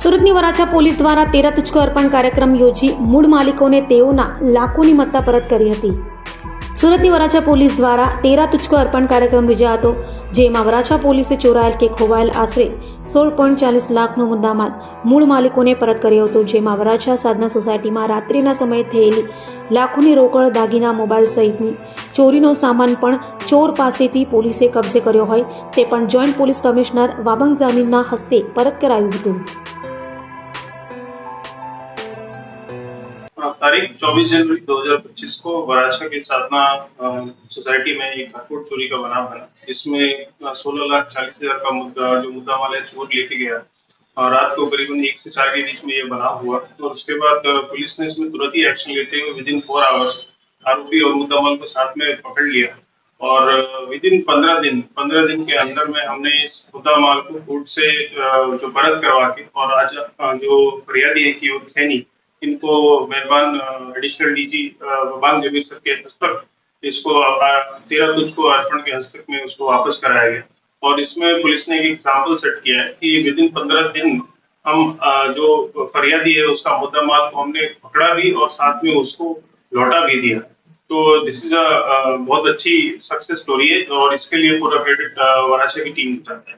સુરતની વરાછા પોલીસ દ્વારા તેરા તુચકો અર્પણ કાર્યક્રમ યોજી મૂળ માલિકોને તેઓના લાખોની મત્તા પરત કરી હતી. સુરતની વરાછા પોલીસ દ્વારા તેરા તુચકો અર્પણ કાર્યક્રમ યોજાયો હતો, જેમાં વરાછા પોલીસે ચોરાયેલ કે ખોવાયેલ આશરે સોળ પોઈન્ટ ચાલીસ લાખનો મુદ્દામાલ મૂળ માલિકોને પરત કર્યો હતો, જેમાં વરાછા સાધના સોસાયટીમાં રાત્રિના સમયે થયેલી લાખોની રોકડ, દાગીના, મોબાઈલ સહિતની ચોરીનો સામાન પણ ચોર પાસેથી પોલીસે કબજે કર્યો હોય, તે પણ જોઈન્ટ પોલીસ કમિશનર વાબંગ જામીનના હસ્તે પરત કરાયું હતું. तारीख 24 जनवरी 2025 को वराछा की साधना सोसाइटी में एक घरफोड़ चोरी का बनाव बना इसमें सोलह लाख चालीस हज़ार का मुद्दा, जो मुद्दा है, चोर लेके गया। और रात को करीबन एक से चार के बीच में ये बना हुआ और उसके बाद पुलिस ने इसमें तुरंत ही एक्शन लेते हुए विद इन फोर आवर्स आरोपी और मुद्दा माल को साथ में पकड़ लिया। और विद इन पंद्रह दिन पंद्रह दिन के अंदर में हमने इस मुद्दा माल को कोर्ट से जो परत करवा के और आज जो फरियादी है की खैनी इनको मेहरबान एडिशनल डीजी जबीर सर के हस्तक इसको तेरह तुझ को अर्पण के हस्तक में उसको वापस कराया गया। और इसमें पुलिस ने एक एग्ज़ाम्पल सेट किया है कि विद इन पंद्रह दिन हम जो फरियादी है, उसका मुद्दा माल को हमने पकड़ा भी और साथ में उसको लौटा भी दिया। तो दिस इज़ अ, बहुत अच्छी सक्सेस स्टोरी है और इसके लिए पूरा क्रेडिट वराछा की टीम को जाता है।